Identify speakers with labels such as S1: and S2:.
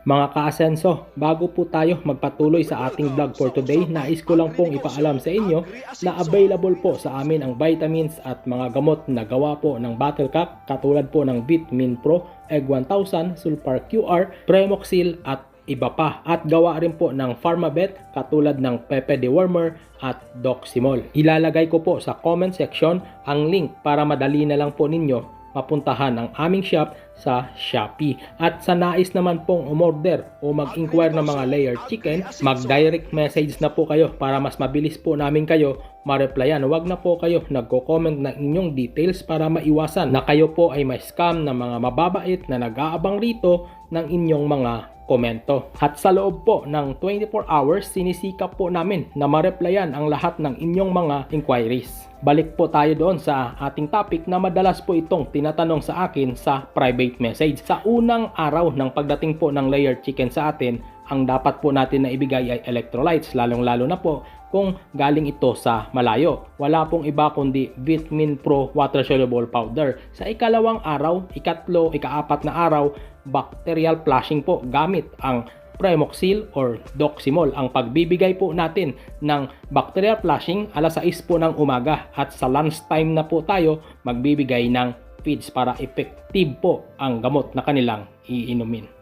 S1: Mga kaasenso, bago po tayo magpatuloy sa ating vlog for today, nais ko lang pong ipaalam sa inyo na available po sa amin ang vitamins at mga gamot na gawa po ng Battle Cap katulad po ng Vitamin Pro, Egg 1000, Sulfar QR, Premoxil at iba pa. At gawa rin po ng Pharmabet katulad ng Pepe Dewormer at Doximol. Ilalagay ko po sa comment section ang link para madali na lang po ninyo mapuntahan ang aming shop sa Shopee. At sa nais naman pong umorder o mag-inquire ng mga layered chicken, mag-direct message na po kayo para mas mabilis po namin kayo ma-replyan. Huwag na po kayo nagko-comment ng inyong details para maiwasan na kayo po ay may scam ng mga mababait na nag-aabang rito ng inyong mga komento. At sa loob po ng 24 hours, sinisikap po namin na ma-replyan ang lahat ng inyong mga inquiries. Balik po tayo doon sa ating topic na madalas po itong tinatanong sa akin sa private message. Sa unang araw ng pagdating po ng layered chicken sa atin, ang dapat po natin na ibigay ay electrolytes, lalong-lalo na po kung galing ito sa malayo. Wala pong iba kundi Vitamin Pro Water Soluble Powder. Sa ikalawang araw, ikatlo, ikaapat na araw, bacterial flushing po gamit ang Premoxil or Doximol. Ang pagbibigay po natin ng bacterial flushing alas 6 po ng umaga at sa lunch time na po tayo magbibigay ng feeds para effective po ang gamot na kanilang iinumin.